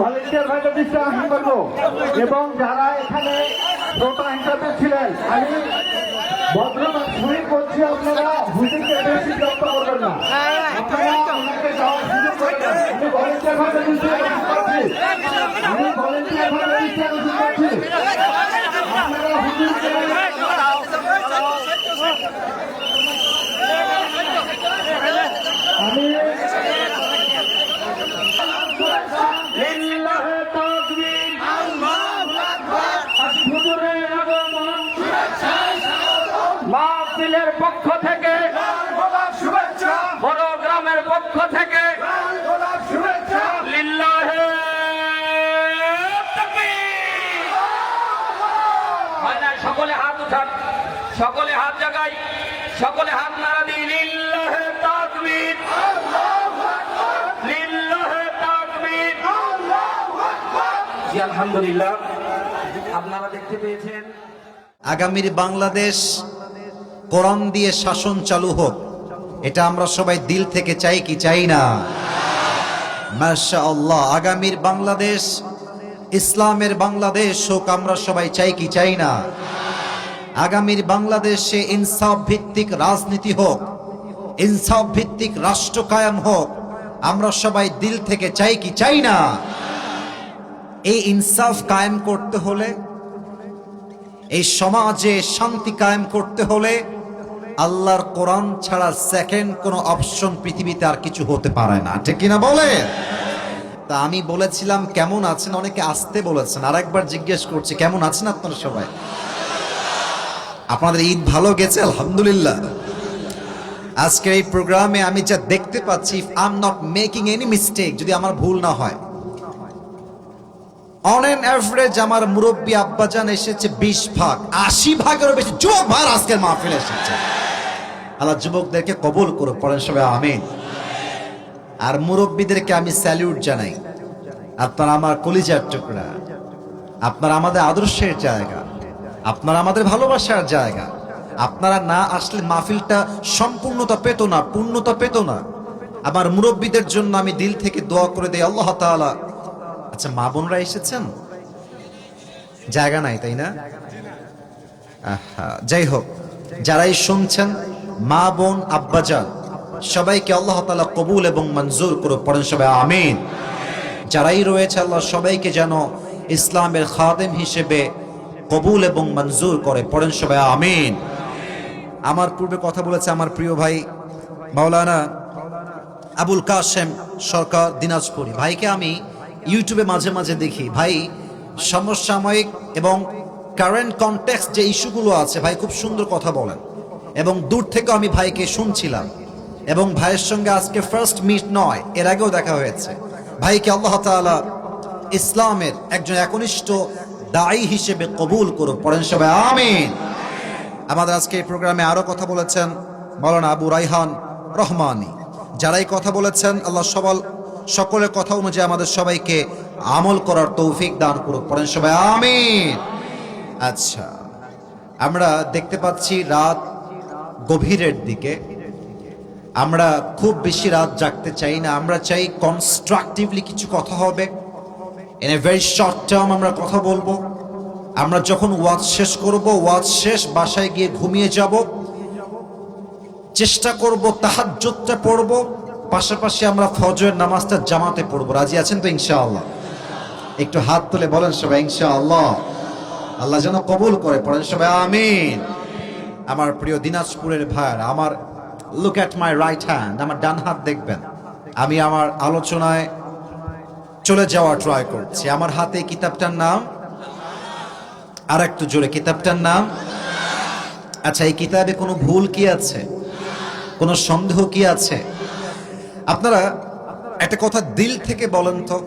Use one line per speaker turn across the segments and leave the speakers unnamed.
Volunteer ভাইদের দৃষ্টি করব। এবং যারা এখানে শ্রোতা হিসাবে ছিলেন, আমি ভদ্রলোক শুনে করছি আপনারা, হুজুরকে বেশি বিরক্ত করবেন না। আপনারা ওনাকে যাওয়ার সুযোগ করে আমি ভলেন্টিয়ার করছি। আমি করছি আপনারা হুজুরকে আমি লিল্লাহে তাকবীর হুজুরের আগমন মাহফিলের পক্ষ থেকে। বড় গ্রামের পক্ষ থেকে। লিল্লাহে হয় সকলে হাত উঠান। সকলে হাত জাগাই। সকলে হাত নাড়া দিই লিল্লাহে তাকবীর। লিল্লাহে তাকবীর। জি আলহামদুলিল্লাহ। আপনারা দেখতে পেয়েছেন।
আগামীর বাংলাদেশ কোরআন দিয়ে শাসন চালু হোক, এটা আমরা সবাই দিল থেকে চাই কি চাই না? মাশা আল্লাহ আগামীর বাংলাদেশ, ইসলামের বাংলাদেশ হোক, আমরা সবাই চাই কি চাই না? আগামীর বাংলাদেশে ইনসাফ ভিত্তিক রাজনীতি হোক, ইনসাফ ভিত্তিক রাষ্ট্র কায়েম হোক, আমরা সবাই দিল থেকে চাই কি চাই না? এই ইনসাফ কায়েম করতে হলে, এই সমাজে শান্তি কায়েম করতে হলে আল্লাহর কোরআন ছাড়া সেকেন্ড কোনো অপশন পৃথিবীতে আর কিছু হতে পারে না। ঠিক কিনা বলে তা আমি বলেছিলাম, কেমন আছেন? অনেকে আসতে বলেছেন। আর একবার জিজ্ঞেস করছি, কেমন আছেন আপনারা সবাই? আপনাদের ঈদ ভালো গেছে? আলহামদুলিল্লাহ। আজকের এই প্রোগ্রামে আমি যা দেখতে পাচ্ছি I am not making any mistake যদি আমার ভুল না হয়। অন এন অ্যাভারেজ আমার মুরব্বী আব্বাজান এসেছে বিশ ভাগ। আশি ভাগেরও বেশি যুবক ভাই আজকের মাহফিল এসেছে। আল্লাহ যুবকদেরকে কবুল করো পড়েন সবাই, আমিন। আর মুরব্বীদেরকে আমি স্যালিউট জানাই। আপনারা আমার কলিজার টুকরা। আপনারা আমাদের আদর্শের জায়গা। আপনারা আমাদের ভালোবাসার জায়গা। আপনারা না আসলে মাহফিলটা সম্পূর্ণতা পেত না, পূর্ণতা পেত না। আমার মুরব্বীদের জন্য আমি দিল থেকে দোয়া করে দেই, আল্লাহ তাআলা। আচ্ছা মা বোনরা এসেছেন? জায়গা নাই, তাই না? যাই হোক, যারাই শুনছেন মা বোন আব্বাজান সবাইকে আল্লাহ তাআলা কবুল এবং মঞ্জুর করে পড়েন সবাই আমিন। যারাই রয়েছে আল্লাহ সবাইকে যেন ইসলামের খাদেম হিসেবে কবুল এবং মঞ্জুর করে, পড়েন সবাই আমিন। আমার পূর্বে কথা বলেছে আমার প্রিয় ভাই মাওলানা আবুল কাশেম সরকার, দিনাজপুরি। ভাইকে আমি ইউটিউবে মাঝে মাঝে দেখি। ভাই সমসাময়িক এবং কারেন্ট কনটেক্সট যে ইস্যুগুলো আছে, ভাই খুব সুন্দর কথা বলেন। এবং দূর থেকে আমি ভাইকে শুনছিলাম। এবং ভাইয়ের সঙ্গে আজকে ফার্স্ট মিট নয়, এর আগেও দেখা হয়েছে। ভাইকে আল্লাহ তাআলা ইসলামের একজন একনিষ্ঠ দায়ী হিসেবে কবুল করো পড়েন সবাই, আমিন। আমাদের আজকে এই প্রোগ্রামে আরও কথা বলেছেন মৌলানা আবু রাইহান রহমানি। যারাই কথা বলেছেন, আল্লাহ সবাল সকলের কথা অনুযায়ী আমাদের সবাইকে আমল করার তৌফিক দান করুক। পড়েন সবাই, আমিন। আচ্ছা আমরা দেখতে পাচ্ছি রাত গভীরের দিকে। আমরা খুব বেশি রাত জাগতে চাই না। আমরা চাই কনস্ট্রাকটিভলি কিছু কথা হবে। In a very short term আমরা কথা বলব। আমরা যখন ওয়াজ শেষ করব, ওয়াজ শেষ, বাসায় গিয়ে ঘুমিয়ে যাব। চেষ্টা করব, তাহাজ্জুদটা পড়ব। পাশাপাশি আমরা ফজরের নামাজটা জামাতে পড়ব। রাজি আছেন তো ইনশাআল্লাহ? একটু হাত তুলে বলেন সবাই, ইনশাআল্লাহ। আল্লাহ যেন কবুল করে, পড়েন সবাই, আমিন। আমার প্রিয় দিনাজপুরের ভাইয়ার, আমার look at my right hand আমার ডান হাত দেখবেন। আমি আমার আলোচনায় চলে যাওয়া ট্রাই করছি। আমার হাতে কিতাবটার নাম, আর একটু জোরে, কিতাবটার নাম আচ্ছা এই কিতাবে কোনো ভুল কি আছে? কোনো সন্দেহ কি আছে? আপনারা একটা কথা দিল থেকে বলেন তো।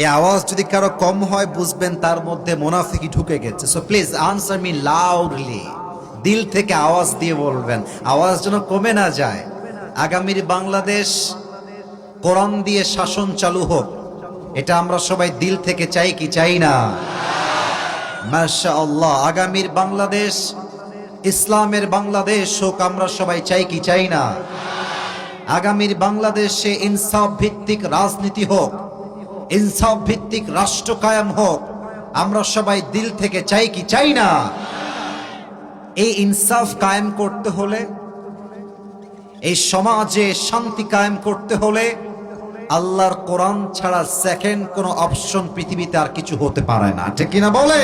এই আওয়াজ যদি কারও কম হয়, বুঝবেন তার মধ্যে মোনাফিকি ঢুকে গেছে। So please answer me loudly দিল থেকে আওয়াজ দিয়ে বলবেন। আওয়াজ যেন কমে না যায়। আগামীর বাংলাদেশ কোরআন দিয়ে শাসন চালু হোক। এটা আমরা সবাই দিল থেকে চাই কি চাই না? মাশা আল্লাহ আগামীর বাংলাদেশ, ইসলামের বাংলাদেশ হোক, আমরা সবাই চাই কি চাই না? আগামীর বাংলাদেশে ইনসাফ ভিত্তিক রাজনীতি হোক, ইনসাফ ভিত্তিক রাষ্ট্র কায়েম হোক, আমরা সবাই দিল থেকে চাই কি চাই না? এই ইনসাফ কায়েম করতে হলে, এই সমাজে শান্তি কায়েম করতে হলে আল্লাহর কোরআন ছাড়া সেকেন্ড কোনো অপশন পৃথিবীতে আর কিছু হতে পারে না। ঠিক কিনা বলে